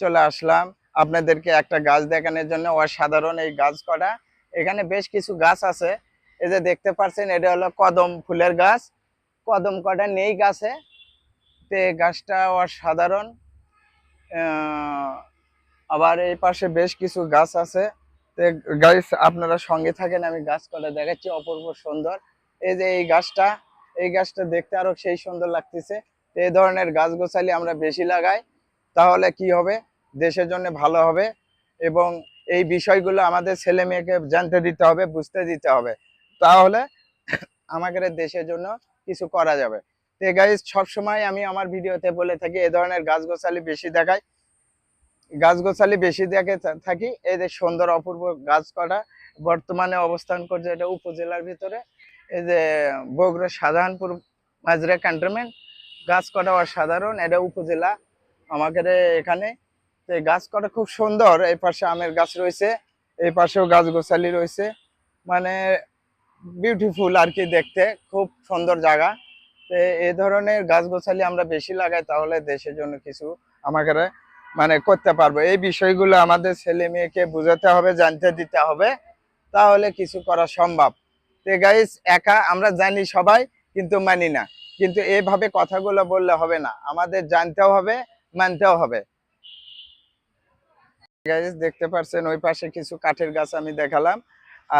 চলে আসলাম। আপনাদেরকে একটা গাছ দেখানোর জন্য অসাধারণ এই গাছ কটা। এখানে বেশ কিছু গাছ আছে। এই যে দেখতে পাচ্ছেন, এটা হলো কদম ফুলের গাছ। কদম কটা নেই গাছে। তো এই গাছটা অসাধারণ। আবার এই পাশে বেশ কিছু গাছ আছে। গাছ আপনারা সঙ্গে থাকেন, আমি গাছ কটা দেখাচ্ছি, অপূর্ব সুন্দর। এই যে এই গাছটা এই গাছটা দেখতে আরও সেই সুন্দর লাগতেছে। এই ধরনের গাছ গোছালি আমরা বেশি লাগাই। তাহলে কি হবে? দেশের জন্য ভালো হবে এবং এই বিষয়গুলো আমাদের ছেলে মেয়েকে জানতে দিতে হবে, বুঝতে দিতে হবে। তাহলে আমাদের দেশের জন্য কিছু করা যাবে। তো গাইজ সবসময় আমি আমার ভিডিওতে বলে থাকি, এ ধরনের গাছ গোছালি বেশি দেখাই। গাছ গোছালি বেশি দেখে থাকি। এই যে সুন্দর অপূর্ব গাছ কটা, বর্তমানে অবস্থান করছে এটা উপজেলার ভিতরে। এই যে বগুড়া শাহজাহানপুর মাজরা ক্যান্টনমেন্ট গাছ কটা অসাধারণ, এটা উপজেলা। আমাদের এখানে। এই গাছ কটা খুব সুন্দর, এই পাশে আমের গাছ রয়েছে, এই পাশেও গাছ গোছালি রয়েছে। মানে বিউটিফুল আর কি দেখতে, খুব সুন্দর জায়গা। তো এই ধরনের গাছ গোছালি আমরা বেশি লাগাই, তাহলে দেশের জন্য কিছু আমাকে মানে করতে পারব। এই বিষয়গুলো আমাদের ছেলে মেয়েকে বোঝাতে হবে, জানতে দিতে হবে, তাহলে কিছু করা সম্ভব। তো গাইস একা আমরা জানি সবাই, কিন্তু মানি না। কিন্তু এভাবে কথাগুলো বললে হবে না। আমাদের জানতেও হবে মানতেও হবে। দেখতে পাচ্ছেন ওই পাশে কিছু কাঠের গাছ আমি দেখালাম।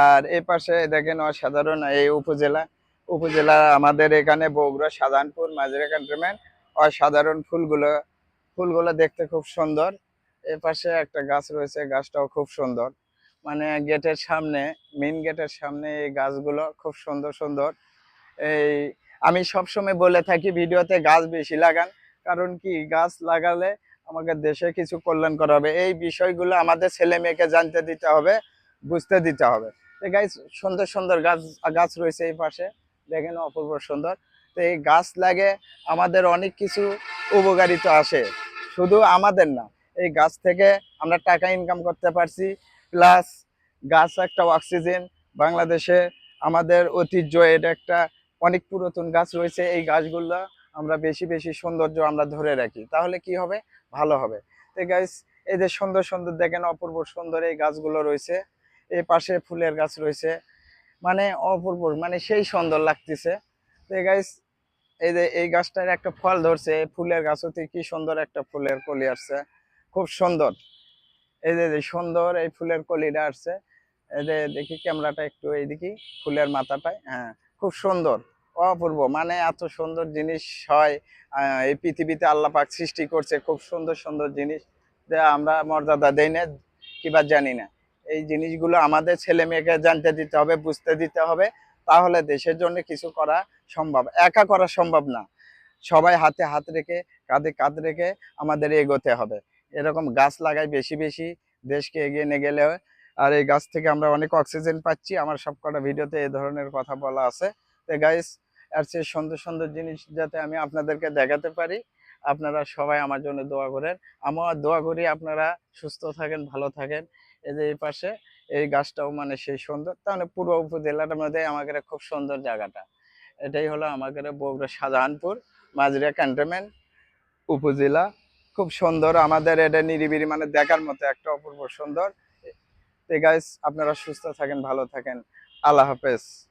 আর এই পাশে দেখেন অসাধারণ এই উপজেলা। উপজেলা আমাদের এখানে বগুড়া সাধারণপুর মাজরা ক্যান্টনমেন্ট অসাধারণ ফুলগুলো ফুলগুলো দেখতে খুব সুন্দর। এ পাশে একটা গাছ রয়েছে, গাছটাও খুব সুন্দর। মানে গেটের সামনে মেইন গেটের সামনে এই গাছগুলো খুব সুন্দর সুন্দর। এই, আমি সবসময় বলে থাকি, ভিডিওতে গাছ বেশি লাগান। কারণ কি, গাছ লাগালে আমাকে দেশে কিছু কল্যাণ করা হবে। এই বিষয়গুলো আমাদের ছেলে মেয়েকে জানতে দিতে হবে, বুঝতে দিতে হবে। তো গাছ সুন্দর সুন্দর গাছ গাছ রয়েছে এই পাশে। দেখেন অপূর্ব সুন্দর। তো এই গাছ লাগে, আমাদের অনেক কিছু উপকারিতা আসে। শুধু আমাদের না, এই গাছ থেকে আমরা টাকা ইনকাম করতে পারছি। প্লাস গাছ একটা অক্সিজেন বাংলাদেশে আমাদের ঐতিহ্য, এটা একটা অনেক পুরাতন গাছ রয়েছে। এই গাছগুলো আমরা বেশি বেশি সৌন্দর্য আমরা ধরে রাখি, তাহলে কি হবে? ভালো হবে। তো গাছ এই যে সুন্দর সুন্দর দেখেন অপূর্ব সুন্দর এই গাছগুলো রয়েছে, এই পাশে ফুলের গাছ রয়েছে মানে অপূর্ব মানে সেই সুন্দর লাগতেছে। তো গাছ এই যে এই গাছটার একটা ফল ধরছে, এই ফুলের গাছ হতে কি সুন্দর একটা ফুলের কলি আসছে, খুব সুন্দর। এই যে যে সুন্দর এই ফুলের কলিটা আসছে, এই যে দেখি ক্যামেরাটা একটু এইদিকে ফুলের মাথাটায় হ্যাঁ খুব সুন্দর। অপূর্ব। মানে এত সুন্দর জিনিস হয় এই পৃথিবীতে আল্লাহ পাক সৃষ্টি করছে, খুব সুন্দর সুন্দর জিনিস। যে আমরা মর্যাদা দেই না কিবা জানি না। এই জিনিসগুলো আমাদের ছেলে মেয়েকে জানতে দিতে হবে, বুঝতে দিতে হবে, তাহলে দেশের জন্য কিছু করা সম্ভব। একা করা সম্ভব না। সবাই হাতে হাত রেখে, কাঁধে কাঁধ রেখে আমাদের এগোতে হবে। এরকম গাছ লাগাই বেশি বেশি, দেশকে এগিয়ে নিয়ে গেলে আর এই গাছ থেকে আমরা অনেক অক্সিজেন পাচ্ছি। আমার সবকটা ভিডিওতে এই ধরনের কথা বলা আছে। তো গাইস আর সে সুন্দর সুন্দর জিনিস যাতে আমি আপনাদেরকে দেখাতে পারি। আপনারা সবাই আমার জন্য দোয়া করেন। আমার দোয়া করি আপনারা সুস্থ থাকেন, ভালো থাকেন। এই যে এই পাশে, এই গাছটাও মানে সেই সুন্দর। তাহলে পূর্ব উপজেলাটার মধ্যে আমাদের খুব সুন্দর জায়গাটা। এটাই হলো আমাদের বগুড়া শাহজাহানপুর মাজরিয়া ক্যান্টনমেন্ট উপজেলা। খুব সুন্দর আমাদের এটা নিরিবিরি মানে দেখার মতো একটা অপূর্ব সুন্দর। গাইস আপনারা সুস্থ থাকেন, ভালো থাকেন। আল্লাহ হাফেজ।